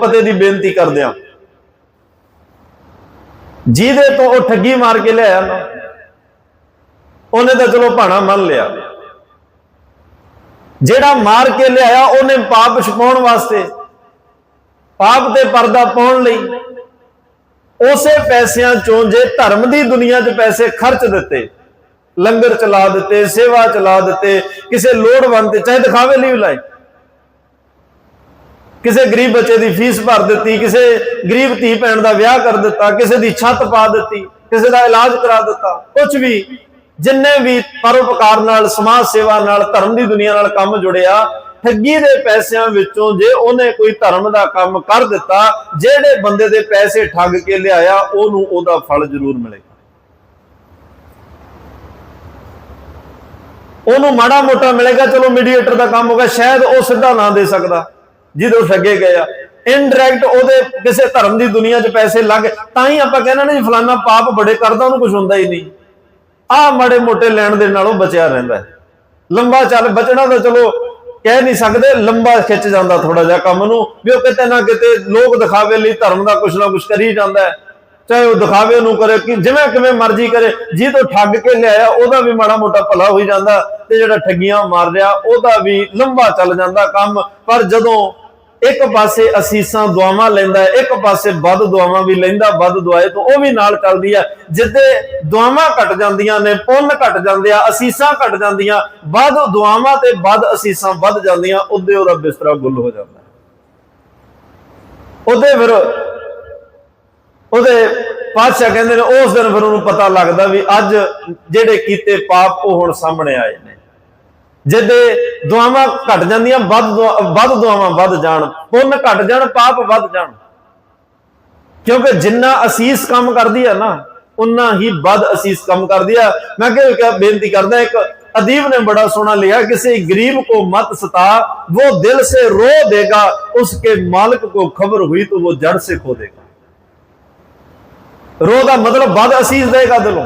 ਪਤੇ ਦੀ ਬੇਨਤੀ ਕਰਦੇ ਆ ਜਿਹਦੇ ਤੋਂ ਉਹ ਠੱਗੀ ਮਾਰ ਕੇ ਲਿਆਇਆ ਨਾ, ਉਹਨੇ ਤਾਂ ਚਲੋ ਭਾਣਾ ਮੰਨ ਲਿਆ। ਜਿਹੜਾ ਮਾਰ ਕੇ ਲਿਆਇਆ ਉਹਨੇ ਪਾਪ ਛਪਾਉਣ ਵਾਸਤੇ, ਪਾਪ ਤੇ ਪਰਦਾ ਪਾਉਣ ਲਈ, ਉਸੇ ਪੈਸਿਆਂ ਚੋਂ ਜੇ ਧਰਮ ਦੀ ਦੁਨੀਆ 'ਚ ਪੈਸੇ ਖਰਚ ਦਿੱਤੇ, ਲੰਗਰ ਚਲਾ ਦਿੱਤੇ, ਸੇਵਾ ਚਲਾ ਦਿੱਤੇ, ਕਿਸੇ ਲੋੜਵੰਦ ਤੇ, ਚਾਹੇ ਦਿਖਾਵੇ ਲਈ ਵੀ ਲਾਏ ਕਿਸੇ ਗਰੀਬ ਬੱਚੇ ਦੀ ਫੀਸ ਭਰ ਦਿੱਤੀ, ਕਿਸੇ ਗਰੀਬ ਧੀ ਭੈਣ ਦਾ ਵਿਆਹ ਕਰ ਦਿੱਤਾ, ਕਿਸੇ ਦੀ ਛੱਤ ਪਾ ਦਿੱਤੀ, ਕਿਸੇ ਦਾ ਇਲਾਜ ਕਰਾ ਦਿੱਤਾ ਕੁਝ ਵੀ, ਜਿੰਨੇ ਵੀ ਪਰਉਪਕਾਰ ਨਾਲ, ਸਮਾਜ ਸੇਵਾ ਨਾਲ, ਧਰਮ ਦੀ ਦੁਨੀਆ ਨਾਲ ਕੰਮ ਜੁੜਿਆ, ਠੱਗੀ ਦੇ ਪੈਸਿਆਂ ਵਿੱਚੋਂ ਜੇ ਉਹਨੇ ਕੋਈ ਧਰਮ ਦਾ ਕੰਮ ਕਰ ਦਿੱਤਾ, ਜਿਹੜੇ ਬੰਦੇ ਦੇ ਪੈਸੇ ਠੱਗ ਕੇ ਲਿਆਇਆ, ਉਹਨੂੰ ਉਹਦਾ ਫਲ ਜ਼ਰੂਰ ਮਿਲੇਗਾ। ਉਹਨੂੰ ਮਾੜਾ ਮੋਟਾ ਮਿਲੇਗਾ, ਚਲੋ ਮੀਡੀਏਟਰ ਦਾ ਕੰਮ ਹੋਗਾ ਸ਼ਾਇਦ ਉਹ ਸਿੱਧਾ ਨਾ ਦੇ ਸਕਦਾ। ਜਿਹਦੇ ਠੱਗੇ ਗਏ ਆ ਇਨਡਾਇਰੈਕਟ ਉਹਦੇ ਕਿਸੇ ਧਰਮ ਦੀ ਦੁਨੀਆ 'ਚ ਪੈਸੇ ਲੱਗ, ਤਾਂ ਹੀ ਆਪਾਂ ਕਹਿੰਦੇ ਨੇ ਫਲਾਨਾ ਪਾਪ ਬੜੇ ਕਰਦਾ, ਉਹਨੂੰ ਕੁਝ ਹੁੰਦਾ ਹੀ ਨਹੀਂ। ਆਹ ਮਾੜੇ ਮੋਟੇ ਲੈਣ ਦੇ ਨਾਲੋਂ ਬਚਿਆ ਰਹਿੰਦਾ ਲੰਬਾ ਚੱਲ, ਬਚਣਾ ਤਾਂ ਚਲੋ, ਕਹਿ ਨਹੀਂ ਸਕਦੇ, ਲੰਬਾ ਖਿੱਚ ਜਾਂਦਾ ਥੋੜਾ ਜਿਹਾ ਕੰਮ ਨੂੰ, ਵੀ ਉਹ ਕਿਤੇ ਨਾ ਕਿਤੇ ਲੋਕ ਦਿਖਾਵੇ ਲਈ ਧਰਮ ਦਾ ਕੁਝ ਨਾ ਕੁਝ ਕਰੀ ਜਾਂਦਾ ਹੈ। ਚਾਹੇ ਉਹ ਦਿਖਾਵੇ ਨੂੰ ਕਰੇ, ਕਿ ਜਿਵੇਂ ਕਿਵੇਂ ਮਰਜ਼ੀ ਕਰੇ, ਜੀ ਤੋਂ ਠੱਗ ਕੇ ਲਿਆਇਆ, ਉਹਦਾ ਵੀ ਮਾੜਾ ਮੋਟਾ ਭਲਾ ਹੋਈ ਜਾਂਦਾ, ਤੇ ਜਿਹੜਾ ਠੱਗੀਆਂ ਮਾਰ ਰਿਹਾ, ਉਹਦਾ ਵੀ ਲੰਬਾ ਚੱਲ ਜਾਂਦਾ ਕੰਮ। ਪਰ ਜਦੋਂ ਇੱਕ ਪਾਸੇ ਅਸੀਸਾਂ ਦੁਆਵਾਂ ਲੈਂਦਾ ਹੈ, ਇੱਕ ਪਾਸੇ ਵੱਧ ਦੁਆਵਾਂ ਵੀ ਲੈਂਦਾ ਵੱਧ ਦੁਆਏ ਤੋਂ ਉਹ ਵੀ ਨਾਲ ਚੱਲਦੀ ਆ ਜਿੱਦੇ ਦੁਆਵਾਂ ਘਟ ਜਾਂਦੀਆਂ ਨੇ ਪੁੰਨ ਘਟ ਜਾਂਦੇ ਆ ਅਸੀਸਾਂ ਘਟ ਜਾਂਦੀਆਂ ਵੱਧ ਦੁਆਵਾਂ ਤੇ ਵੱਧ ਅਸੀਸਾਂ ਵੱਧ ਜਾਂਦੀਆਂ ਉਹਦੇ ਉਹਦਾ ਬਿਸਤਰਾ ਗੁੱਲ ਹੋ ਜਾਂਦਾ ਹੈ। ਉਹਦੇ ਫਿਰ ਉਹਦੇ ਪਾਤਸ਼ਾਹ ਕਹਿੰਦੇ ਨੇ ਉਸ ਦਿਨ ਫਿਰ ਉਹਨੂੰ ਪਤਾ ਲੱਗਦਾ ਵੀ ਅੱਜ ਜਿਹੜੇ ਕੀਤੇ ਪਾਪ ਉਹ ਹੁਣ ਸਾਹਮਣੇ ਆਏ ਨੇ ਜਿੱਦੇ ਦੁਆਵਾਂ ਘਟ ਜਾਂਦੀਆਂ ਵੱਧ ਦੁਆ- ਵੱਧ ਦੁਆਵਾਂ ਵੱਧ ਜਾਣ ਪੁੰਨ ਘਟ ਜਾਣ ਪਾਪ ਵੱਧ ਜਾਣ ਕਿਉਂਕਿ ਜਿੰਨਾ ਅਸੀਸ ਕੰਮ ਕਰਦੀ ਹੈ ਨਾ ਉਨਾ ਹੀ ਵੱਧ ਅਸੀਸ ਕੰਮ ਕਰਦੀ ਹੈ ਮੈਂ ਕਿ ਕਿ ਬੇਨਤੀ ਕਰਦਾ ਇੱਕ ਅਦੀਬ ਨੇ ਬੜਾ ਸੋਹਣਾ ਲਿਆ ਕਿਸੇ ਗਰੀਬ को मत सता वो दिल से रो देगा उसके मालिक को खबर हुई तो वो जड़ से खो देगा रो ਦਾ ਮਤਲਬ ਵੱਧ ਅਸੀਸ ਦੇਗਾ ਦਿਲੋਂ